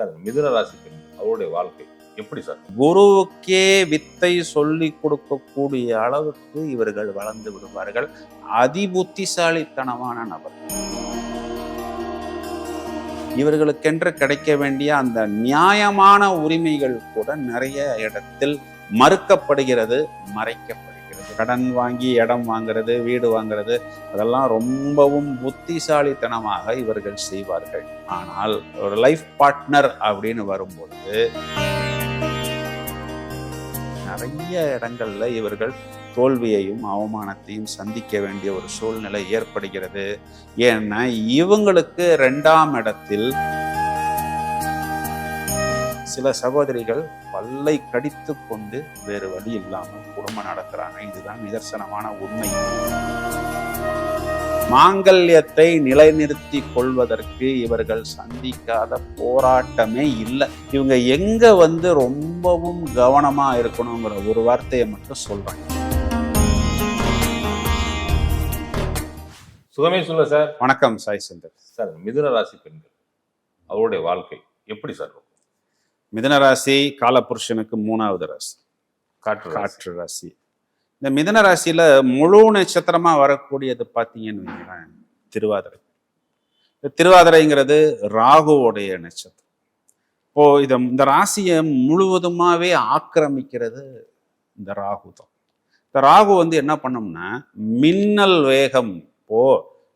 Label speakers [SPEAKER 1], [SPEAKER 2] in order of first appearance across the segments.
[SPEAKER 1] Sir மிதுன ராசி பெண் அவருடைய வாழ்க்கை எப்படி சார்?
[SPEAKER 2] குருவுக்கே வித்தை சொல்லி கொடுக்கக்கூடிய அளவுக்கு இவர்கள் வளர்ந்து விடுவார்கள். அதிபுத்திசாலித்தனமான நபர். இவர்களுக்கென்று கிடைக்க வேண்டிய அந்த நியாயமான உரிமைகள் கூட நிறைய இடத்தில் மறுக்கப்படுகிறது மறைக்கப்படுகிறது கடன் வாங்கி இடம் வாங்குறது வீடு வாங்குறது அதெல்லாம் ரொம்பவும் புத்திசாலித்தனமாக இவர்கள் செய்வார்கள். ஆனால் ஒரு லைஃப் பார்ட்னர் அப்படின்னு வரும்பொழுது நிறைய இடங்கள்ல இவர்கள் தோல்வியையும் அவமானத்தையும் சந்திக்க வேண்டிய ஒரு சூழ்நிலை ஏற்படுகிறது. ஏன்னா இவங்களுக்கு ரெண்டாம் இடத்தில் சில சகோதரிகள் பல்லை கடித்து கொண்டு வேறு வழி இல்லாமல் குடும்பம் நடத்துறாங்க. இதுதான் நிதர்சனமான உண்மை. மாங்கல்யத்தை நிலைநிறுத்தி கொள்வதற்கு இவர்கள் சந்திக்காத போராட்டமே இல்லை. இவங்க எங்க வந்து ரொம்பவும் கவனமா இருக்கணுங்கிற ஒரு வார்த்தையை மட்டும் சொல்றாங்க
[SPEAKER 1] சுகமே சொல்ல சார்.
[SPEAKER 2] வணக்கம் சாய் சுந்தர்
[SPEAKER 1] சார் மிதுன ராசி பெண்கள் அவருடைய வாழ்க்கை எப்படி சார்? இருக்கும்
[SPEAKER 2] மிதுன ராசி காலபுருஷனுக்கு மூணாவது ராசி.
[SPEAKER 1] காற்று.
[SPEAKER 2] காற்று ராசி. இந்த மிதுன ராசியில முழு நட்சத்திரமா வரக்கூடியது பார்த்தீங்கன்னு வைங்களேன் திருவாதிரை. இந்த திருவாதிரைங்கிறது ராகுவோடைய நட்சத்திரம். இப்போ இத இந்த ராசியை முழுவதுமாவே ஆக்கிரமிக்கிறது இந்த ராகு தான் இந்த ராகு வந்து என்ன பண்ணோம்னா மின்னல் வேகம் இப்போ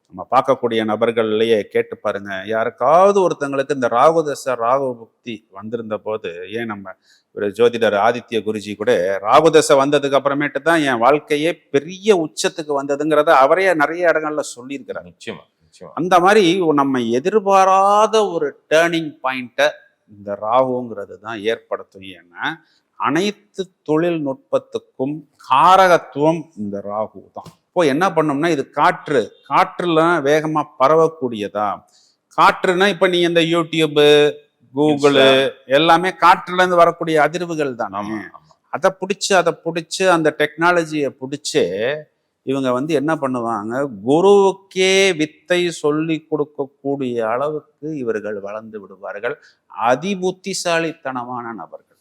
[SPEAKER 2] நம்ம பார்க்கக்கூடிய நபர்கள்லயே கேட்டு பாருங்க. யாருக்காவது ஒருத்தங்களுக்கு இந்த ராகு தசை ராகு புக்தி வந்திருந்த போது ஏன் நம்ம ஒரு ஜோதிடர் ஆதித்ய குருஜி கூட ராகுதசை வந்ததுக்கு அப்புறமேட்டு தான் என் வாழ்க்கையே பெரிய உச்சத்துக்கு வந்ததுங்கிறத அவரே நிறைய இடங்கள்ல சொல்லியிருக்கிறார்.
[SPEAKER 1] நிச்சயமா நிச்சயமா.
[SPEAKER 2] அந்த மாதிரி நம்ம எதிர்பாராத ஒரு டேர்னிங் பாயிண்ட்டை இந்த ராகுங்கிறது தான் ஏற்படுத்தும். ஏன்னா அனைத்து தொழில்நுட்பத்துக்கும் காரகத்துவம் இந்த ராகு தான் இப்போ என்ன பண்ணோம்னா இது காற்று. காற்றுல வேகமா பரவக்கூடியதா? காற்றுனா இப்ப நீ இந்த யூடியூப் கூகுள் எல்லாமே காற்றுல இருந்து வரக்கூடிய அதிர்வுகள் தான். அதை பிடிச்சி அதை பிடிச்சி அந்த டெக்னாலஜியை பிடிச்சி இவங்க வந்து என்ன பண்ணுவாங்க? குருவுக்கே வித்தை சொல்லி கொடுக்கக்கூடிய அளவுக்கு இவர்கள் வளர்ந்து விடுவார்கள். அதிபுத்திசாலித்தனமான நபர்கள்.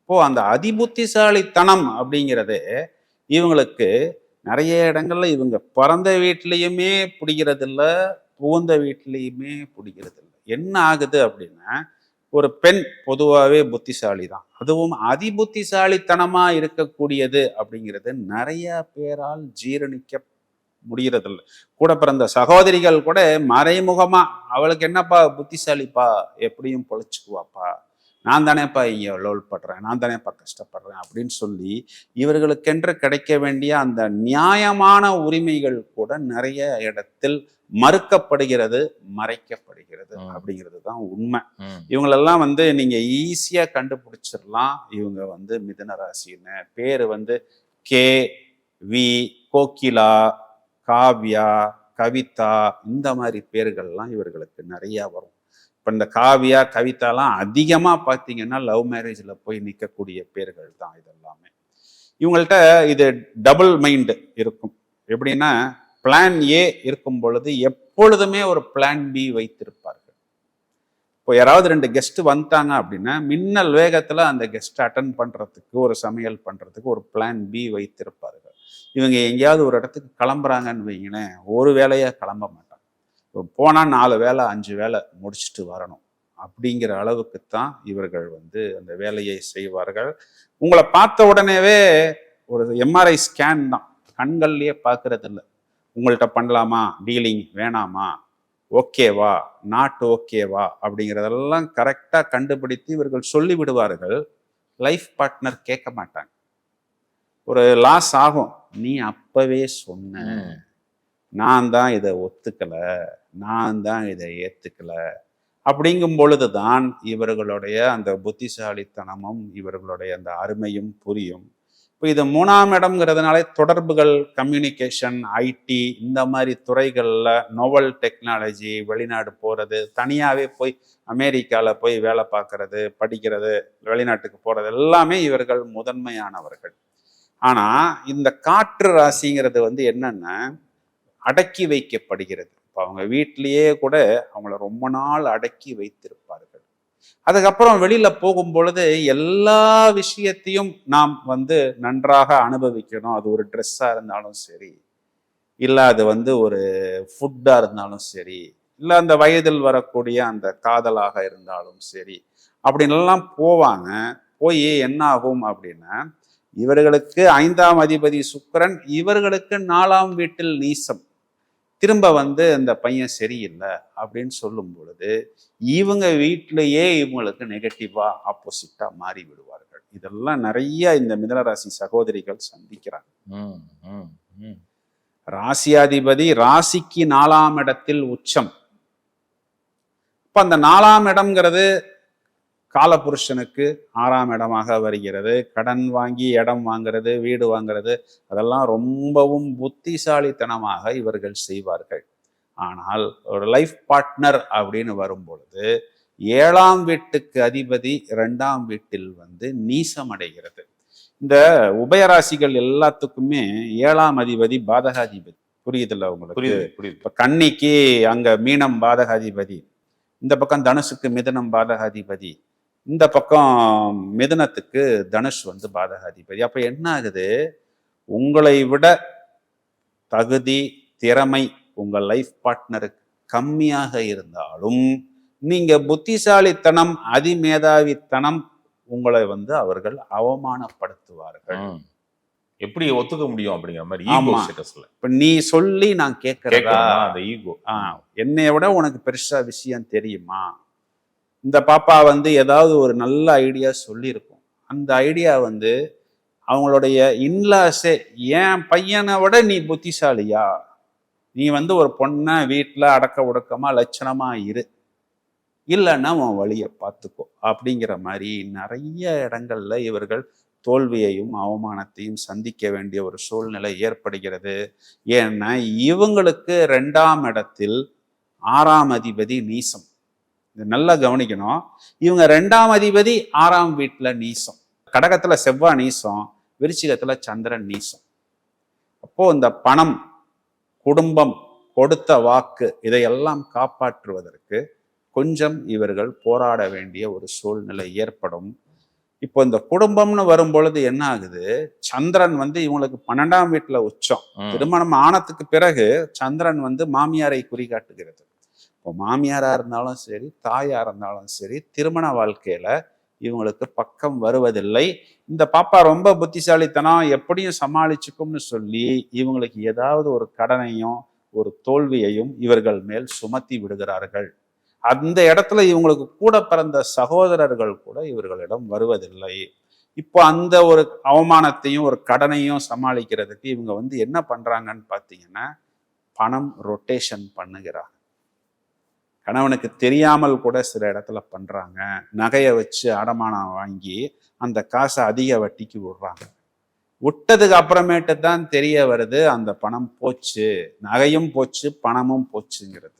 [SPEAKER 2] இப்போ அந்த அதிபுத்திசாலித்தனம் அப்படிங்கிறதே இவங்களுக்கு நிறைய இடங்கள்ல இவங்க பிறந்த வீட்லேயுமே பிடிக்கிறதில்ல புகுந்த வீட்லேயுமே பிடிக்கிறதில்ல. என்ன ஆகுது அப்படின்னா ஒரு பெண் பொதுவாகவே புத்திசாலி தான் அதுவும் அதிபுத்திசாலித்தனமாக இருக்கக்கூடியது அப்படிங்கிறது நிறைய பேரால் ஜீரணிக்க முடிகிறதில்ல கூட பிறந்த சகோதரிகள் கூட மறைமுகமாக அவளுக்கு என்னப்பா புத்திசாலிப்பா? எப்படியும் பொழைச்சுக்குவாப்பா? நான் தானேப்பா இங்க லோல் படுறேன் நான் தானேப்பா கஷ்டப்படுறேன் அப்படின்னு சொல்லி இவர்களுக்கென்று கிடைக்க வேண்டிய அந்த நியாயமான உரிமைகள் கூட நிறைய இடத்தில் மறுக்கப்படுகிறது மறைக்கப்படுகிறது. அப்படிங்கிறது தான் உண்மை. இவங்களெல்லாம் வந்து நீங்க ஈஸியா கண்டுபிடிச்சிடலாம் இவங்க வந்து மிதுன ராசின்னு பேரு வந்து கே வி கோகிலா காவ்யா கவிதா இந்த மாதிரி பேர்கள்லாம் இவர்களுக்கு நிறைய வரும் இப்போ இந்த காவியா கவிதாலாம் அதிகமாக பார்த்தீங்கன்னா லவ் மேரேஜில் போய் நிற்கக்கூடிய பேர்கள் தான் இதெல்லாமே. இவங்கள்ட்ட இது டபுள் மைண்டு இருக்கும். எப்படின்னா பிளான் ஏ இருக்கும் பொழுது எப்பொழுதுமே ஒரு பிளான் பி வைத்திருப்பார்கள். இப்போ யாராவது ரெண்டு கெஸ்ட் வந்துட்டாங்க அப்படின்னா மின்னல் வேகத்தில் அந்த கெஸ்ட் அட்டன் பண்ணுறதுக்கு ஒரு சமையல் பண்ணுறதுக்கு ஒரு பிளான் பி வைத்திருப்பார்கள். இவங்க எங்கேயாவது ஒரு இடத்துக்கு கிளம்புறாங்கன்னு வைங்களேன் ஒரு வேலையாக கிளம்ப மாட்டாங்க. இப்போ நாலு வேலை அஞ்சு வேலை முடிச்சுட்டு வரணும். அப்படிங்கிற அளவுக்கு தான் இவர்கள் வந்து அந்த வேலையை செய்வார்கள். உங்களை பார்த்த உடனேவே ஒரு எம்ஆர்ஐ ஸ்கேன் தான். கண்கள்லயே பார்க்கறது இல்லை உங்கள்கிட்ட பண்ணலாமா? டீலிங் வேணாமா? ஓகேவா நாட் ஓகேவா அப்படிங்கிறதெல்லாம் கரெக்டாக கண்டுபிடித்து இவர்கள் சொல்லிவிடுவார்கள் லைஃப் பார்ட்னர் கேட்க மாட்டாங்க. ஒரு லாஸ் ஆகும். நீ அப்பவே சொன்ன நான் தான் இதை ஒத்துக்கலை நான் தான் இதை ஏற்றுக்கலை அப்படிங்கும் பொழுதுதான் இவர்களுடைய அந்த புத்திசாலித்தனமும் இவர்களுடைய அந்த அருமையும் புரியும். இப்போ இது மூணாம் இடம்ங்கிறதுனாலே தொடர்புகள் கம்யூனிகேஷன் ஐடி இந்த மாதிரி துறைகளில் நோவல் டெக்னாலஜி வெளிநாடு போகிறது தனியாகவே போய் அமெரிக்காவில் போய் வேலை பார்க்கறது படிக்கிறது வெளிநாட்டுக்கு போகிறது எல்லாமே இவர்கள் முதன்மையானவர்கள். ஆனால் இந்த காற்று ராசிங்கிறது வந்து என்னென்னா அடக்கி வைக்கப்படுகிறது. இப்போ அவங்க வீட்டிலேயே கூட அவங்கள ரொம்ப நாள் அடக்கி வைத்திருப்பார்கள். அதுக்கப்புறம் வெளியில போகும் பொழுது எல்லா விஷயத்தையும் நாம் வந்து நன்றாக அனுபவிக்கணும். அது ஒரு ட்ரெஸ்ஸாக இருந்தாலும் சரி இல்லை அது வந்து ஒரு ஃபுட்டாக இருந்தாலும் சரி இல்லை அந்த வயதில் வரக்கூடிய அந்த காதலாக இருந்தாலும் சரி அப்படின்லாம் போவாங்க. போய் என்ன ஆகும் அப்படின்னா இவர்களுக்கு ஐந்தாம் அதிபதி சுக்கரன் இவர்களுக்கு நாலாம் வீட்டில் நீசம். திரும்ப வந்து இந்த பையன் சரியில்லை அப்படின்னு சொல்லும் பொழுது இவங்க வீட்டிலேயே இவங்களுக்கு நெகட்டிவா ஆப்போசிட்டா மாறி விடுவார்கள். இதெல்லாம் நிறைய இந்த மிதனராசி சகோதரிகள் சந்திக்கிறாங்க. ராசியாதிபதி ராசிக்கு நாலாம் இடத்தில் உச்சம். இப்ப அந்த நாலாம் இடம்ங்கிறது காலபுருஷனுக்கு ஆறாம் இடமாக வருகிறது. கடன் வாங்கி இடம் வாங்குறது வீடு வாங்குறது அதெல்லாம் ரொம்பவும் புத்திசாலித்தனமாக இவர்கள் செய்வார்கள். ஆனால் ஒரு லைஃப் பார்ட்னர் அப்படின்னு வரும் பொழுது ஏழாம் வீட்டுக்கு அதிபதி இரண்டாம் வீட்டில் வந்து நீசம் அடைகிறது இந்த உபயராசிகள் எல்லாத்துக்குமே ஏழாம் அதிபதி பாதகாதிபதி. புரியுதுல்ல உங்களுக்கு?
[SPEAKER 1] புரியுது புரியுது.
[SPEAKER 2] இப்ப கன்னிக்கு அங்க மீனம் பாதகாதிபதி. இந்த பக்கம் தனுசுக்கு மிதனம் பாதகாதிபதி. இந்த பக்கம் மிதனத்துக்கு தனுஷ் வந்து பாதகாதிபதி. அப்ப என்ன ஆகுது? உங்களை விட தகுதி திறமை உங்கள் லைஃப் பார்ட்னருக்கு கம்மியாக இருந்தாலும் நீங்க புத்திசாலித்தனம் அதிமேதாவித்தனம் உங்களை வந்து அவர்கள் அவமானப்படுத்துவார்கள்.
[SPEAKER 1] எப்படி ஒத்துக்க முடியும் அப்படிங்கிற மாதிரி ஈகோ. ஸ்டேட்டஸ்ல
[SPEAKER 2] இப்ப நீ சொல்லி நான் கேட்கறதா
[SPEAKER 1] அந்த ஈகோ.
[SPEAKER 2] ஆஹ் என்னைய விட உனக்கு பெருசா விஷயம் தெரியுமா? இந்த பாப்பா வந்து ஏதாவது ஒரு நல்ல ஐடியா சொல்லியிருக்கும். அந்த ஐடியா வந்து அவங்களுடைய இன்லாஸே என் பையனை விட நீ புத்திசாலியா? நீ வந்து ஒரு பொண்ணை வீட்டில் அடக்க ஒடுக்கமாக லட்சணமாக இரு. இல்லைன்னா உன் வழியை பார்த்துக்கோ. அப்படிங்கிற மாதிரி நிறைய இடங்கள்ல இவர்கள் தோல்வியையும் அவமானத்தையும் சந்திக்க வேண்டிய ஒரு சூழ்நிலை ஏற்படுகிறது. ஏன்னா இவங்களுக்கு ரெண்டாம் இடத்தில் ஆறாம் அதிபதி நீசம். இது நல்லா கவனிக்கணும். இவங்க ரெண்டாம் அதிபதி ஆறாம் வீட்டுல நீசம். கடகத்துல செவ்வாய் நீசம் விருச்சிகத்துல சந்திரன் நீசம். அப்போ இந்த பணம் குடும்பம் கொடுத்த வாக்கு இதையெல்லாம் காப்பாற்றுவதற்கு கொஞ்சம் இவர்கள் போராட வேண்டிய ஒரு சூழ்நிலை ஏற்படும். இப்போ இந்த குடும்பம்னு வரும் பொழுது என்ன ஆகுது? சந்திரன் வந்து இவங்களுக்கு பன்னெண்டாம் வீட்டுல உச்சம். திருமணம் ஆனதுக்கு பிறகு சந்திரன் வந்து மாமியாரை குறிகாட்டுகிறது. இப்போ மாமியாராக இருந்தாலும் சரி தாயாக இருந்தாலும் சரி திருமண வாழ்க்கையில் இவங்களுக்கு பக்கம் வருவதில்லை. இந்த பாப்பா ரொம்ப புத்திசாலித்தனம் எப்படியும் சமாளிச்சுக்கும்னு சொல்லி இவங்களுக்கு ஏதாவது ஒரு கடனையும் ஒரு தோல்வியையும் இவர்கள் மேல் சுமத்தி விடுகிறார்கள். அந்த இடத்துல இவங்களுக்கு கூட பிறந்த சகோதரர்கள் கூட இவர்களிடம் வருவதில்லை. இப்போ அந்த ஒரு அவமானத்தையும் ஒரு கடனையும் சமாளிக்கிறதுக்கு இவங்க வந்து என்ன பண்ணுறாங்கன்னு பார்த்தீங்கன்னா பணம் ரொட்டேஷன் பண்ணுகிறாங்க கணவனுக்கு தெரியாமல் கூட சில இடத்துல பண்றாங்க. நகையை வச்சு அடமானம் வாங்கி அந்த காசை அதிக வட்டிக்கு விடுறாங்க. விட்டதுக்கு அப்புறமேட்டு தான் தெரிய வருது அந்த பணம் போச்சு. நகையும் போச்சு பணமும் போச்சுங்கிறது.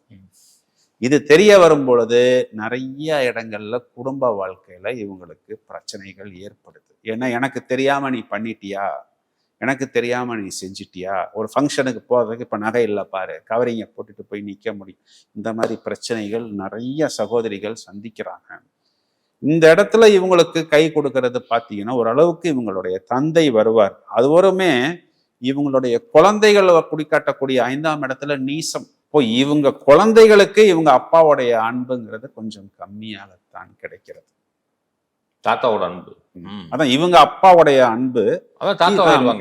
[SPEAKER 2] இது தெரிய வரும் பொழுது நிறைய இடங்கள்ல குடும்ப வாழ்க்கையில இவங்களுக்கு பிரச்சனைகள் ஏற்படுது. ஏன்னா எனக்கு தெரியாம நீ பண்ணிட்டியா? எனக்கு தெரியாமல் நீ செஞ்சிட்டியா? ஒரு ஃபங்க்ஷனுக்கு போகிறதுக்கு இப்போ நகை இல்லை பாரு. கவரிங்கை போட்டுட்டு போய் நிற்க முடியும். இந்த மாதிரி பிரச்சனைகள் நிறைய சகோதரிகள் சந்திக்கிறாங்க. இந்த இடத்துல இவங்களுக்கு கை கொடுக்கறது பார்த்தீங்கன்னா ஓரளவுக்கு இவங்களுடைய தந்தை வருவார். அதுவருமே இவங்களுடைய குழந்தைகள் குடிக்காட்டக்கூடிய ஐந்தாம் இடத்துல நீசம். இப்போ இவங்க குழந்தைகளுக்கு இவங்க அப்பாவுடைய அன்புங்கிறது கொஞ்சம் கம்மியாகத்தான் கிடைக்கிறது.
[SPEAKER 1] தாத்தாவோட அன்பு.
[SPEAKER 2] அதான் இவங்க அப்பாவுடைய அன்பு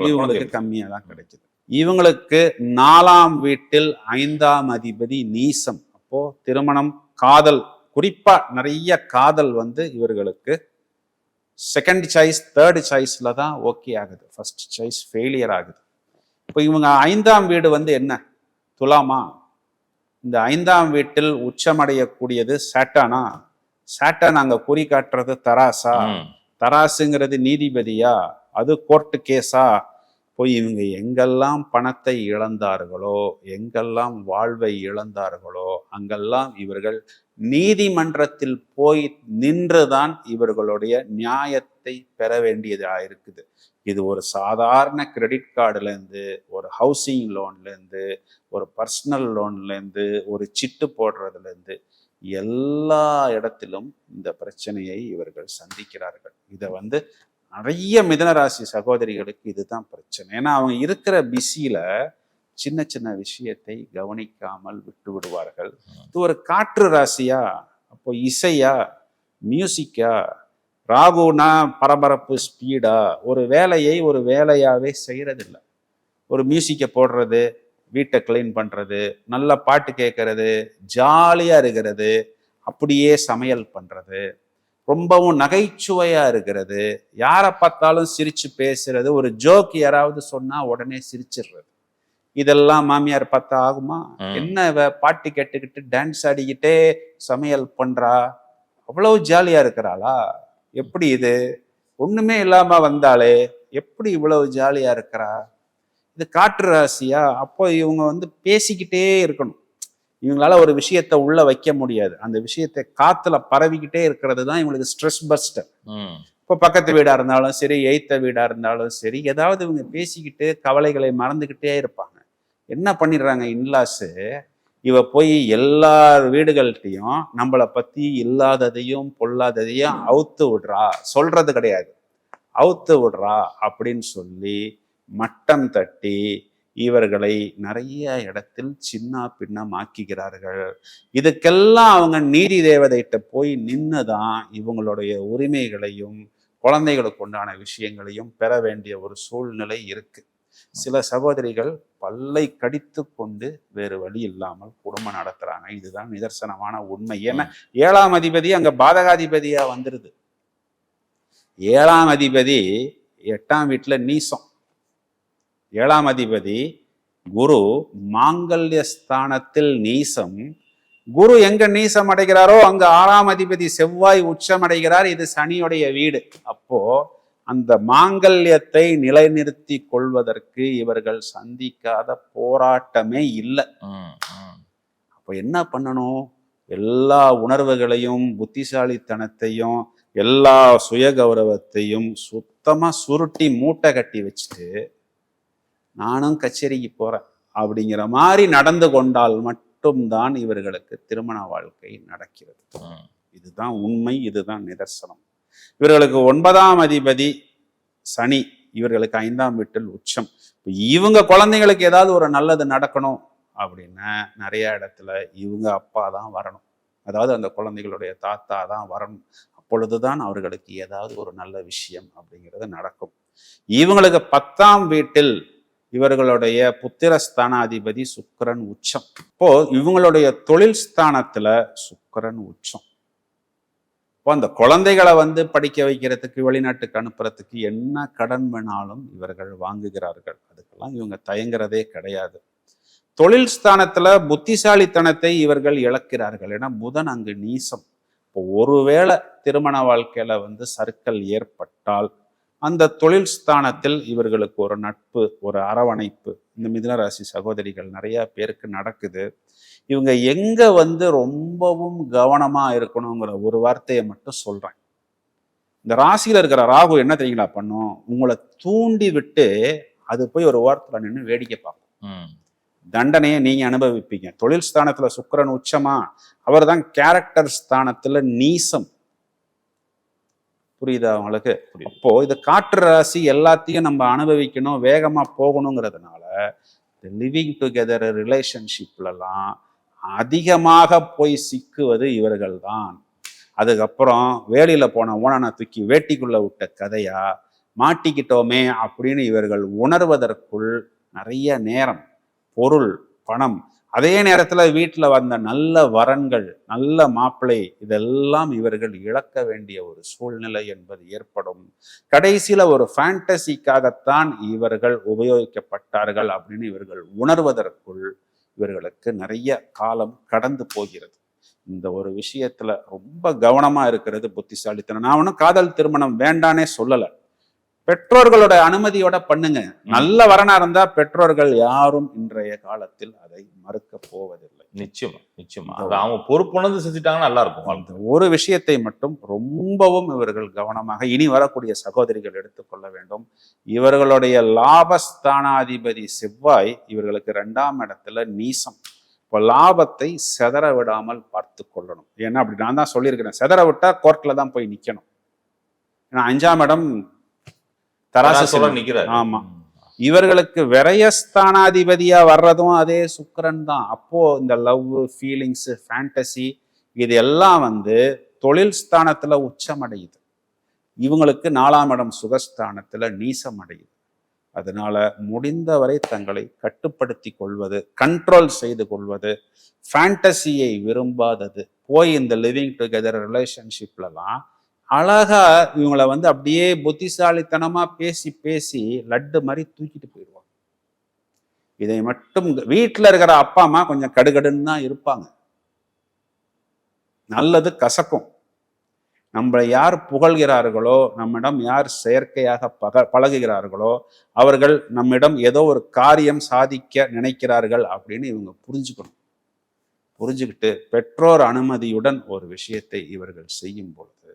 [SPEAKER 2] இவங்களுக்கு? கம்மியா தான் கிடைக்குது இவங்களுக்கு நாலாம் வீட்டில் ஐந்தாம் அதிபதி நீசம். அப்போ திருமணம் காதல் குறிப்பா நிறைய காதல் வந்து இவர்களுக்கு செகண்ட் சாய்ஸ் தேர்ட் சாய்ஸ்ல தான் ஓகே ஆகுது. ஃபர்ஸ்ட் சாய்ஸ் ஃபெயிலியர் ஆகுது. இப்போ இவங்க ஐந்தாம் வீடு வந்து என்ன? துலாமா? இந்த ஐந்தாம் வீட்டில் உச்சமடையக்கூடியது சாட்டானா? சாட்டன் அங்க குறி காட்டுறது தராசா. தராசுங்கிறது நீதிபதியா? அது கோர்ட்டு கேஸா? போய் இவங்க எங்கெல்லாம் பணத்தை இழந்தார்களோ எங்கெல்லாம் வாழ்வை இழந்தார்களோ அங்கெல்லாம் இவர்கள் நீதிமன்றத்தில் போய் நின்றுதான் இவர்களுடைய நியாயத்தை பெற வேண்டியதா இருக்குது. இது ஒரு சாதாரண கிரெடிட் கார்டுல இருந்து ஒரு ஹவுசிங் லோன்ல இருந்து ஒரு பர்சனல் லோன்ல இருந்து ஒரு சிட்டு போடுறதுல இருந்து எல்லா இடத்திலும் இந்த பிரச்சனையை இவர்கள் சந்திக்கிறார்கள். இதை வந்து நிறைய மிதனராசி சகோதரிகளுக்கு இதுதான் பிரச்சனை. ஏன்னா அவங்க இருக்கிற பிஸியில சின்ன சின்ன விஷயத்தை கவனிக்காமல் விட்டு விடுவார்கள். இது ஒரு காற்று ராசியா? அப்போ இசையா? மியூசிக்கா? ராகுனா பரபரப்பு ஸ்பீடா? ஒரு வேலையை ஒரு வேலையாவே செய்கிறதில்ல ஒரு மியூசிக்கை போடுறது வீட்டை க்ளீன் பண்றது நல்ல பாட்டு கேட்கறது ஜாலியா இருக்கிறது அப்படியே சமையல் பண்றது ரொம்பவும் நகைச்சுவையா இருக்கிறது. யாரை பார்த்தாலும் சிரிச்சு பேசுறது ஒரு ஜோக் யாராவது சொன்னா உடனே சிரிச்சிடுறது. இதெல்லாம் மாமியார் பார்த்தா ஆகுமா. என்ன பாட்டு கேட்டுக்கிட்டு டான்ஸ் ஆடிக்கிட்டே சமையல் பண்றா? அவ்வளவு ஜாலியா இருக்கிறாளா? எப்படி இது? ஒண்ணுமே இல்லாம வந்தாளே எப்படி இவ்வளவு ஜாலியா இருக்கிறா? இது காற்று ராசியா அப்போ இவங்க வந்து பேசிக்கிட்டே இருக்கணும். இவங்களால ஒரு விஷயத்த உள்ள வைக்க முடியாது. அந்த விஷயத்தை காத்துல பரவிக்கிட்டே இருக்கிறது தான் இவங்களுக்கு ஸ்ட்ரெஸ் பஸ்டர். இப்போ பக்கத்து வீடா இருந்தாலும் சரி எய்த்த வீடா இருந்தாலும் சரி ஏதாவது இவங்க பேசிக்கிட்டு கவலைகளை மறந்துக்கிட்டே இருப்பாங்க. என்ன பண்ணிடுறாங்க இன்லாஸு இவ போய் எல்லா வீடுகள்கிட்டையும் நம்மளை பத்தி இல்லாததையும் பொல்லாததையும் அவுத்து விடுறா. சொல்றது கிடையாது. அவுத்து விடுறா அப்படின்னு சொல்லி மட்டம் தட்டி இவர்களை நிறைய இடத்தில் சின்ன பின்னமாக்குகிறார்கள். இதுக்கெல்லாம் அவங்க நீதி தேவதைகிட்ட போய் நின்று தான் இவங்களுடைய உரிமைகளையும் குழந்தைகளுக்கு உண்டான விஷயங்களையும் பெற வேண்டிய ஒரு சூழ்நிலை இருக்கு. சில சகோதரிகள் பல்லை கடித்து கொண்டு வேறு வழி இல்லாமல் குடும்பம் நடத்துறாங்க. இதுதான் நிதர்சனமான உண்மை. ஏன்னா ஏழாம் அதிபதி அங்க பாதகாதிபதியா வந்துருது. ஏழாம் அதிபதி எட்டாம் வீட்டுல நீசம். ஏழாம் அதிபதி குரு மாங்கல்ய ஸ்தானத்தில் நீசம். குரு எங்க நீசம் அடைகிறாரோ அங்க ஆறாம் அதிபதி செவ்வாய் உச்சம் அடைகிறார். இது சனியுடைய வீடு. அப்போ அந்த மாங்கல்யத்தை நிலைநிறுத்தி கொள்வதற்கு இவர்கள் சந்திக்காத போராட்டமே இல்லை. அப்போ என்ன பண்ணணும்? எல்லா உணர்வுகளையும் புத்திசாலித்தனத்தையும் எல்லா சுய கௌரவத்தையும் சுத்தமா சுருட்டி மூட்டை கட்டி வச்சுட்டு நானும் கச்சேரிக்கு போறேன் அப்படிங்கிற மாதிரி நடந்து கொண்டால் மட்டும்தான் இவர்களுக்கு திருமண வாழ்க்கை நடக்கிறது. இதுதான் உண்மை இதுதான் நிதர்சனம். இவர்களுக்கு ஒன்பதாம் அதிபதி சனி இவர்களுக்கு ஐந்தாம் வீட்டில் உச்சம். இப்ப இவங்க குழந்தைங்களுக்கு ஏதாவது ஒரு நல்லது நடக்கணும் அப்படின்னா நிறைய இடத்துல இவங்க அப்பா தான் வரணும். அதாவது அந்த குழந்தைகளுடைய தாத்தா தான் வரணும். அப்பொழுதுதான் அவர்களுக்கு ஏதாவது ஒரு நல்ல விஷயம் அப்படிங்கிறது நடக்கும். இவங்களுக்கு பத்தாம் வீட்டில் இவர்களுடைய புத்திரஸ்தானாதிபதி சுக்கரன் உச்சம். இப்போ இவங்களுடைய தொழில் ஸ்தானத்துல சுக்கரன் உச்சம். இப்போ அந்த குழந்தைகளை வந்து படிக்க வைக்கிறதுக்கு வெளிநாட்டுக்கு அனுப்புறதுக்கு என்ன கடன் வேணாலும் இவர்கள் வாங்குகிறார்கள். அதுக்கெல்லாம் இவங்க தயங்குறதே கிடையாது. தொழில் ஸ்தானத்துல புத்திசாலித்தனத்தை இவர்கள் இழக்கிறார்கள். ஏன்னா புதன் அங்கு நீசம். இப்போ ஒருவேளை திருமண வாழ்க்கையில வந்து சர்க்கல் ஏற்பட்டால் அந்த தொழில் ஸ்தானத்தில் இவர்களுக்கு ஒரு நட்பு ஒரு அரவணைப்பு. இந்த மிதுனராசி சகோதரிகள் நிறைய பேருக்கு நடக்குது. இவங்க எங்க வந்து ரொம்பவும் கவனமா இருக்கணுங்கிற ஒரு வார்த்தையை மட்டும் சொல்றேன். இந்த ராசியில இருக்கிற ராகு என்ன தெரியுங்களா பண்ணும்? உங்களை தூண்டி விட்டு அது போய் ஒரு ஓரத்துல நின்று வேடிக்கை பார்க்கும்.
[SPEAKER 1] ம்.
[SPEAKER 2] தண்டனையை நீங்க அனுபவிப்பீங்க. தொழில் ஸ்தானத்துல சுக்கிரன் உச்சமா அவர் தான் கேரக்டர் ஸ்தானத்துல நீசம். புரியுதா
[SPEAKER 1] புரியுது.
[SPEAKER 2] அப்போ இது காற்று ராசி எல்லாத்தையும் நம்ம அனுபவிக்கணும் வேகமா போகணுங்கிறதுனால லிவிங் டுகெதர் ரிலேஷன்ஷிப்லலாம் அதிகமாக போய் சிக்குவது இவர்கள் தான் அதுக்கப்புறம் வேலியில போன ஓனனை தூக்கி வேட்டிக்குள்ள விட்ட கதையா மாட்டிக்கிட்டோமே அப்படின்னு இவர்கள் உணர்வதற்குள் நிறைய நேரம் பொருள் பணம் அதே நேரத்தில் வீட்டில் வந்த நல்ல வரன்கள் நல்ல மாப்பிள்ளை இதெல்லாம் இவர்கள் இழக்க வேண்டிய ஒரு சூழ்நிலை என்பது ஏற்படும். கடைசியில் ஒரு ஃபேண்டசிக்காகத்தான் இவர்கள் உபயோகிக்கப்பட்டார்கள் அப்படின்னு இவர்கள் உணர்வதற்குள் இவர்களுக்கு நிறைய காலம் கடந்து போகிறது. இந்த ஒரு விஷயத்துல ரொம்ப கவனமா இருக்கிறது புத்திசாலித்தனம். நான் ஒன்றும் காதல் திருமணம் வேண்டானே சொல்லலை. பெற்றோர்களோட அனுமதியோட பண்ணுங்க. நல்ல வரனா இருந்தா பெற்றோர்கள் யாரும் இன்றைய காலத்தில் அதை மறுக்க போவதில்லை.
[SPEAKER 1] நிச்சயமா நிச்சயமா. அது அவங்க பொறுப்புணர்ந்து செஞ்சுட்டாங்கன்னா நல்லா இருக்கும்
[SPEAKER 2] ஒரு விஷயத்தை மட்டும் ரொம்பவும் இவர்கள் கவனமாக இனி வரக்கூடிய சகோதரிகள் எடுத்துக்கொள்ள வேண்டும். இவர்களுடைய லாபஸ்தானாதிபதி செவ்வாய் இவர்களுக்கு ரெண்டாம் இடத்துல நீசம். இப்போ லாபத்தை செதற விடாமல் பார்த்து கொள்ளணும். ஏன்னா அப்படி நான் தான் சொல்லியிருக்கிறேன். செதற விட்டா கோர்ட்ல தான் போய் நிக்கணும். ஏன்னா அஞ்சாம் இடம் தராசு.
[SPEAKER 1] நிக்கிறாரு.
[SPEAKER 2] ஆமா. இவர்களுக்கு விரயஸ்தானாதிபதியா வர்றதும் அதே சுக்கிரன் தான். அப்போ இந்த லவ் ஃபீலிங்ஸ் ஃபேண்டசி இது எல்லாம் வந்து தொழில் ஸ்தானத்துல உச்சமடையுது. இவங்களுக்கு நாலாம் இடம் சுகஸ்தானத்துல நீசம் அடையுது அதனால முடிந்தவரை தங்களை கட்டுப்படுத்தி கொள்வது கண்ட்ரோல் செய்து கொள்வது ஃபேண்டசியை விரும்பாதது. போய் இந்த லிவிங் டுகெதர் ரிலேஷன்ஷிப்லலாம் அழகா இவங்களை வந்து அப்படியே புத்திசாலித்தனமா பேசி பேசி லட்டு மாதிரி தூக்கிட்டு போயிடுவாங்க. இதை மட்டும் வீட்டில் இருக்கிற அப்பா அம்மா கொஞ்சம் கடுகடுன்னு தான் இருப்பாங்க. நல்லது கசக்கும். நம்மளை யார் புகழ்கிறார்களோ நம்மிடம் யார் செயற்கையாக பக பழகுகிறார்களோ அவர்கள் நம்மிடம் ஏதோ ஒரு காரியம் சாதிக்க நினைக்கிறார்கள் அப்படின்னு இவங்க புரிஞ்சுக்கணும். புரிஞ்சுக்கிட்டு பெற்றோர் அனுமதியுடன் ஒரு விஷயத்தை இவர்கள் செய்யும் பொழுது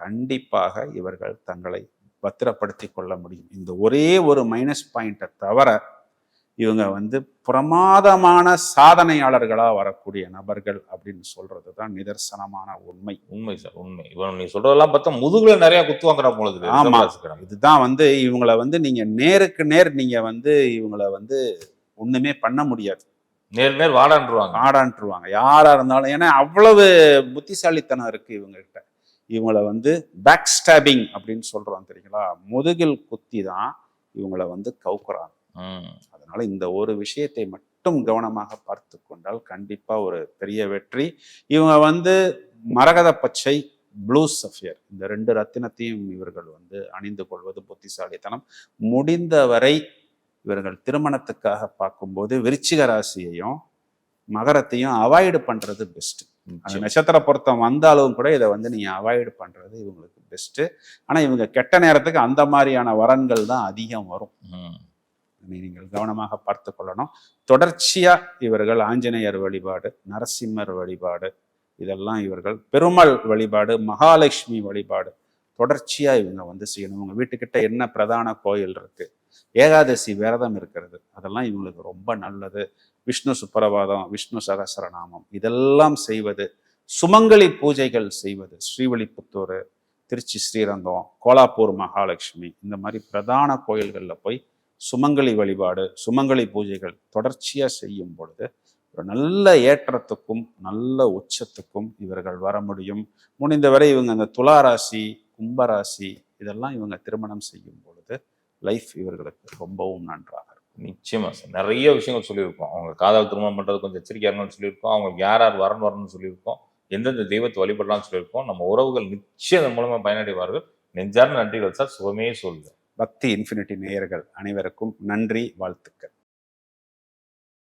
[SPEAKER 2] கண்டிப்பாக இவர்கள் தங்களை பத்திரப்படுத்தி கொள்ள முடியும். இந்த ஒரே ஒரு மைனஸ் பாயிண்ட்டை தவிர இவங்க வந்து பிரமாதமான சாதனையாளர்களா வரக்கூடிய நபர்கள் அப்படின்னு சொல்றது தான் நிதர்சனமான உண்மை.
[SPEAKER 1] உண்மை சார் உண்மை. இவன் நீ சொல்றதெல்லாம் பார்த்தா முதுகுல நிறைய குத்து வாங்குற போல
[SPEAKER 2] ஆமா. இதுதான் வந்து இவங்கள வந்து நீங்க நேருக்கு நேர் நீங்க வந்து இவங்கள வந்து ஒண்ணுமே பண்ண முடியாது.
[SPEAKER 1] நேர் நேர் வாடான்றுவாங்க.
[SPEAKER 2] ஆடான்ட்டுருவாங்க யாரா இருந்தாலும் ஏன்னா அவ்வளவு புத்திசாலித்தனம் இருக்கு இவங்க கிட்ட இவங்கள வந்து பேக் ஸ்டாபிங் அப்படின்னு சொல்றோம் தெரியுங்களா? முதுகில் குத்தி தான் இவங்கள வந்து கவுக்குறாங்க. அதனால இந்த ஒரு விஷயத்தை மட்டும் கவனமாக பார்த்து கொண்டால் கண்டிப்பா ஒரு பெரிய வெற்றி. இவங்க வந்து மரகத பச்சை ப்ளூ சஃபியர் இந்த ரெண்டு ரத்தினத்தையும் இவர்கள் வந்து அணிந்து கொள்வது புத்திசாலித்தனம். முடிந்தவரை இவர்கள் திருமணத்துக்காக பார்க்கும்போது விருச்சிக ராசியையும் மகரத்தையும் அவாய்டு பண்றது பெஸ்ட் அந்த. நட்சத்திர பொருத்தம் வந்தாலும் கூட இதை வந்து நீங்க அவாய்டு பண்றது இவங்களுக்கு பெஸ்ட் ஆனா இவங்க கெட்ட நேரத்துக்கு அந்த மாதிரியான வரன்கள் தான் அதிகம் வரும். நீங்கள் கவனமாக பார்த்து கொள்ளணும். தொடர்ச்சியா இவர்கள் ஆஞ்சநேயர் வழிபாடு நரசிம்மர் வழிபாடு இதெல்லாம் இவர்கள் பெருமாள் வழிபாடு மகாலட்சுமி வழிபாடு தொடர்ச்சியா இவங்க வந்து செய்யணும். உங்க வீட்டுக்கிட்ட என்ன பிரதான கோயில் இருக்கு? ஏகாதசி விரதம் இருக்கிறது. அதெல்லாம் இவங்களுக்கு ரொம்ப நல்லது. விஷ்ணு சுப்பரவாதம் விஷ்ணு சகசரநாமம் இதெல்லாம் செய்வது. சுமங்கலி பூஜைகள் செய்வது. ஸ்ரீவெளிப்புத்தூர் திருச்சி ஸ்ரீரங்கம் கோலாப்பூர் மகாலட்சுமி இந்த மாதிரி பிரதான கோயில்களில் போய் சுமங்கலி வழிபாடு சுமங்கலி பூஜைகள் தொடர்ச்சியாக செய்யும் பொழுது ஒரு நல்ல ஏற்றத்துக்கும் நல்ல உச்சத்துக்கும் இவர்கள் வர முடியும். முடிந்தவரை இவங்க அந்த துளாராசி கும்பராசி இதெல்லாம் இவங்க திருமணம் செய்யும் பொழுது லைஃப் இவர்களுக்கு ரொம்பவும் நன்றாக இருக்கும்.
[SPEAKER 1] நிச்சயமா சார். நிறைய விஷயங்கள் சொல்லியிருக்கோம். அவங்க காதல் திருமணம் பண்றது கொஞ்சம் எச்சரிக்கையா இருக்கணும்னு சொல்லியிருக்கோம். அவங்க யார் யார் வரணும் வரணும்னு சொல்லியிருக்கோம். எந்தெந்த தெய்வத்தை வழிபடலாம்னு சொல்லியிருக்கோம். நம்ம உறவுகள் நிச்சயம் அதன் மூலமா பயனடைவார்கள். நெஞ்சார்ந்த நன்றிகள் சார். சுகமே சொல்லுங்க.
[SPEAKER 2] பக்தி இன்ஃபினிட்டி நேயர்கள் அனைவருக்கும் நன்றி வாழ்த்துக்கள்.